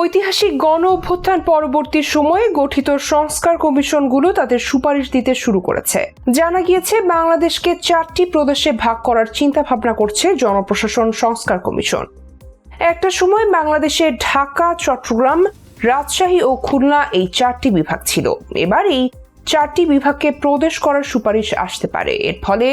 ঐতিহাসিক গণ অভ্যুত্থান পরবর্তী সময়ে গঠিত সংস্কার কমিশনগুলো তাদের সুপারিশ দিতে শুরু করেছে। জানা গিয়েছে, বাংলাদেশকে চারটি প্রদেশে ভাগ করার চিন্তা ভাবনা করছে জনপ্রশাসন সংস্কার কমিশন। একটা সময় বাংলাদেশে ঢাকা, চট্টগ্রাম, রাজশাহী ও খুলনা এই চারটি বিভাগ ছিল। এবার এই চারটি বিভাগকে প্রদেশ করার সুপারিশ আসতে পারে। এর ফলে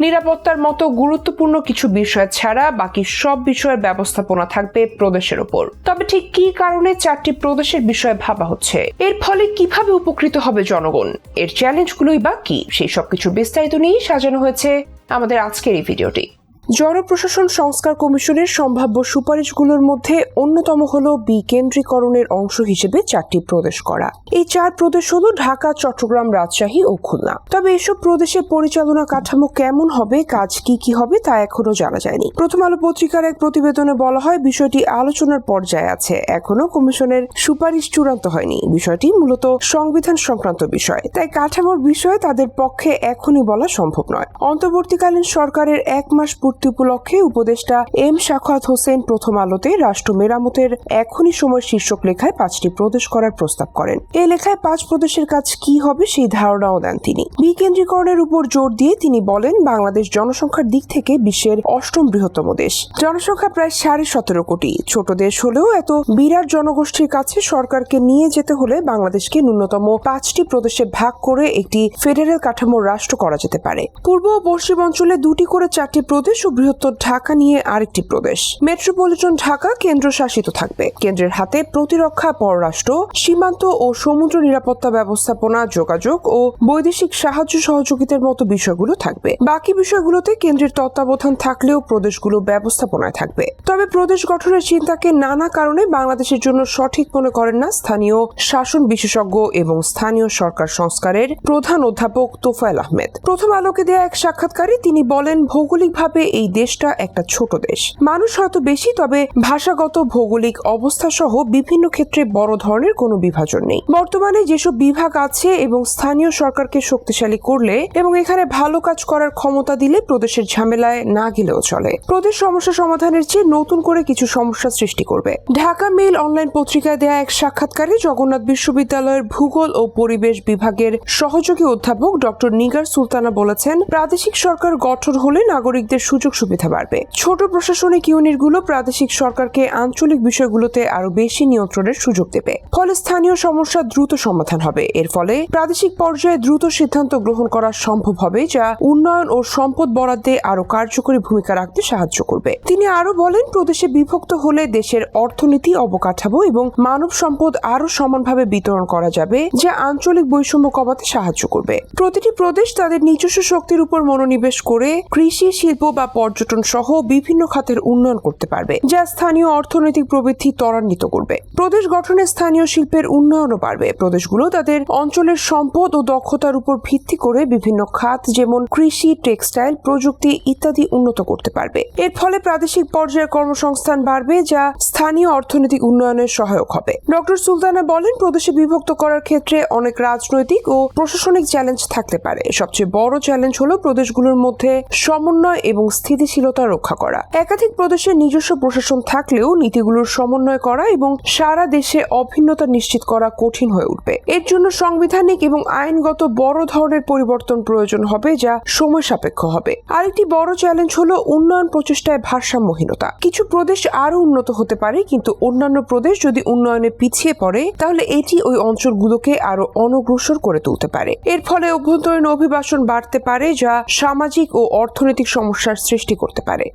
নিরাপত্তার মতো গুরুত্বপূর্ণ কিছু বিষয় ছাড়া বাকি সব বিষয়ের ব্যবস্থাপনা থাকবে প্রদেশের ওপর। তবে ঠিক কি কারণে চারটি প্রদেশের বিষয়ে ভাবা হচ্ছে? এর ফলে কীভাবে উপকৃত হবে জনগণ? এর চ্যালেঞ্জগুলোই বা কি? সেই সবকিছু বিস্তারিত নিয়েই সাজানো হয়েছে আমাদের আজকের এই ভিডিওটি। জনপ্রশাসন সংস্কার কমিশনের সম্ভাব্য সুপারিশগুলোর মধ্যে অন্যতম হল বিকেন্দ্রীকরণের অংশ হিসেবে চারটি প্রদেশ করা। এই চার প্রদেশ হল ঢাকা, চট্টগ্রাম, রাজশাহী ও খুলনা। তবে এসব প্রদেশে পরিচালনা কাঠামো কেমন হবে, কাজ কি কি হবে তা এখনও জানা যায়নি। প্রথম আলো পত্রিকার এক প্রতিবেদনে বলা হয়, বিষয়টি আলোচনার পর্যায়ে আছে। এখনও কমিশনের সুপারিশ চূড়ান্ত হয়নি। বিষয়টি মূলত সংবিধান সংক্রান্ত বিষয়। তাই কাঠামোর বিষয়ে তাদের পক্ষে এখনই বলা সম্ভব নয়। অন্তর্বর্তীকালীন সরকারের এক মাস উপলক্ষে উপদেষ্টা এম শাখাত হোসেন প্রথম আলোতে রাষ্ট্র মেরামতের এখনই সময় শীর্ষক লেখায় পাঁচটি প্রদেশ করার প্রস্তাব করেন। এই লেখায় পাঁচ প্রদেশের কাজ কি হবে সেই ধারণাও দেন তিনি। বিকেন্দ্রীকরণের উপর জোর দিয়ে তিনি বলেন, বাংলাদেশ জনসংখ্যার দিক থেকে বিশ্বের অষ্টম বৃহত্তম দেশ। জনসংখ্যা প্রায় সাড়ে সতেরো কোটি। ছোট দেশ হলেও এত বিরাট জনগোষ্ঠীর কাছে সরকারকে নিয়ে যেতে হলে বাংলাদেশকে ন্যূনতম পাঁচটি প্রদেশে ভাগ করে একটি ফেডারেল কাঠামোর রাষ্ট্র করা যেতে পারে। পূর্ব ও পশ্চিম অঞ্চলে দুটি করে চারটি প্রদেশ বৃহত্তর ঢাকা নিয়ে আরেকটি প্রদেশ মেট্রোপলিটন ঢাকা কেন্দ্রশাসিত থাকবে। কেন্দ্রের হাতে প্রতিরক্ষা, পররাষ্ট্র, সীমান্ত ও সমুদ্র নিরাপত্তা ব্যবস্থাপনা, যোগাযোগ ও বৈদেশিক সাহায্য সহযোগিতার মতো বিষয়গুলো থাকবে। বাকি বিষয়গুলোতে কেন্দ্রের তত্ত্বাবধান থাকলেও প্রদেশগুলো ব্যবস্থাপনায় থাকবে। তবে প্রদেশ গঠনের চিন্তাকে নানা কারণে বাংলাদেশের জন্য সঠিক মনে করেন না স্থানীয় শাসন বিশেষজ্ঞ এবং স্থানীয় সরকার সংস্কারের প্রধান অধ্যাপক তোফায়েল আহমেদ। প্রথম আলোকে দেয়া এক সাক্ষাৎকারে তিনি বলেন, ভৌগোলিকভাবে এই দেশটা একটা ছোট দেশ। মানুষ হয়তো বেশি, তবে ভাষাগত, ভৌগোলিক অবস্থা সহ বিভিন্ন ক্ষেত্রে বড় ধরনের কোনো বিভাজন নেই। বর্তমানে যেসব বিভাগ আছে এবং স্থানীয় সরকারকে শক্তিশালী করলে এবং এখানে ভালো কাজ করার ক্ষমতা দিলে প্রদেশের ঝামেলায় না গেলেও চলে। প্রদেশ সমস্যা সমাধানের চেয়ে নতুন করে কিছু সমস্যা সৃষ্টি করবে। ঢাকা মেইল অনলাইন পত্রিকায় দেয়া এক সাক্ষাৎকারে জগন্নাথ বিশ্ববিদ্যালয়ের ভূগোল ও পরিবেশ বিভাগের সহযোগী অধ্যাপক ডক্টর নিগার সুলতানা বলেছেন, প্রাদেশিক সরকার গঠন হলে নাগরিকদের সুযোগ সুবিধা বাড়বে। ছোট প্রশাসনিক ইউনিটগুলো প্রাদেশিক সরকারকে আঞ্চলিক বিষয়গুলোতে আরও বেশি নিয়ন্ত্রণের সুযোগ দেবে। ফলে স্থানীয় সমস্যা দ্রুত সমাধান হবে। এর ফলে প্রাদেশিক পর্যায়ে দ্রুত সিদ্ধান্ত গ্রহণ করা সম্ভব হবে, যা উন্নয়ন ও সম্পদ বরাদ্দে আরও কার্যকরী ভূমিকা রাখতে সাহায্য করবে। তিনি আরও বলেন, প্রদেশে বিভক্ত হলে দেশের অর্থনীতি অবকাঠামো এবং মানব সম্পদ আরও সমানভাবে বিতরণ করা যাবে, যা আঞ্চলিক বৈষম্য কমাতে সাহায্য করবে। প্রতিটি প্রদেশ তাদের নিজস্ব শক্তির উপর মনোনিবেশ করে কৃষি, শিল্প বা পর্যটন সহ বিভিন্ন খাতের উন্নয়ন করতে পারবে, যা স্থানীয় অর্থনৈতিক প্রবৃদ্ধি ত্বরান্বিত করবে। প্রদেশ গঠনে স্থানীয় শিল্পের উন্নয়নও বাড়বে। প্রদেশগুলো তাদের অঞ্চলের সম্পদ ও দক্ষতার উপর ভিত্তি করে বিভিন্ন খাত যেমন কৃষি, টেক্সটাইল, প্রযুক্তি ইত্যাদি উন্নত করতে পারবে। এর ফলে প্রাদেশিক পর্যায়ে কর্মসংস্থান বাড়বে, যা স্থানীয় অর্থনৈতিক উন্নয়নের সহায়ক হবে। ডক্টর সুলতানা বলেন, প্রদেশে বিভক্ত করার ক্ষেত্রে অনেক রাজনৈতিক ও প্রশাসনিক চ্যালেঞ্জ থাকতে পারে। সবচেয়ে বড় চ্যালেঞ্জ হলো প্রদেশগুলোর মধ্যে সমন্বয় এবং স্থিতিশীলতা রক্ষা করা। একাধিক প্রদেশের নিজস্ব প্রশাসন থাকলেও নীতিগুলোর সমন্বয় করা এবং সারা দেশে অভিন্নতা নিশ্চিত করা কঠিন হয়ে উঠবে। এর জন্য সাংবিধানিক এবং আইনগত বড় ধরনের পরিবর্তন প্রয়োজন হবে, যা সময় সাপেক্ষ হবে। আরেকটি বড় চ্যালেঞ্জ হলো উন্নয়ন প্রচেষ্টায় ভারসাম্যহীনতা। কিছু প্রদেশ আরও উন্নত হতে পারে, কিন্তু অন্যান্য প্রদেশ যদি উন্নয়নে পিছিয়ে পড়ে, তাহলে এটি ওই অঞ্চলগুলোকে আরও অনগ্রসর করে তুলতে পারে। এর ফলে অভ্যন্তরীণ অভিবাসন বাড়তে পারে, যা সামাজিক ও অর্থনৈতিক সমস্যার সৃষ্টি করতে পারে।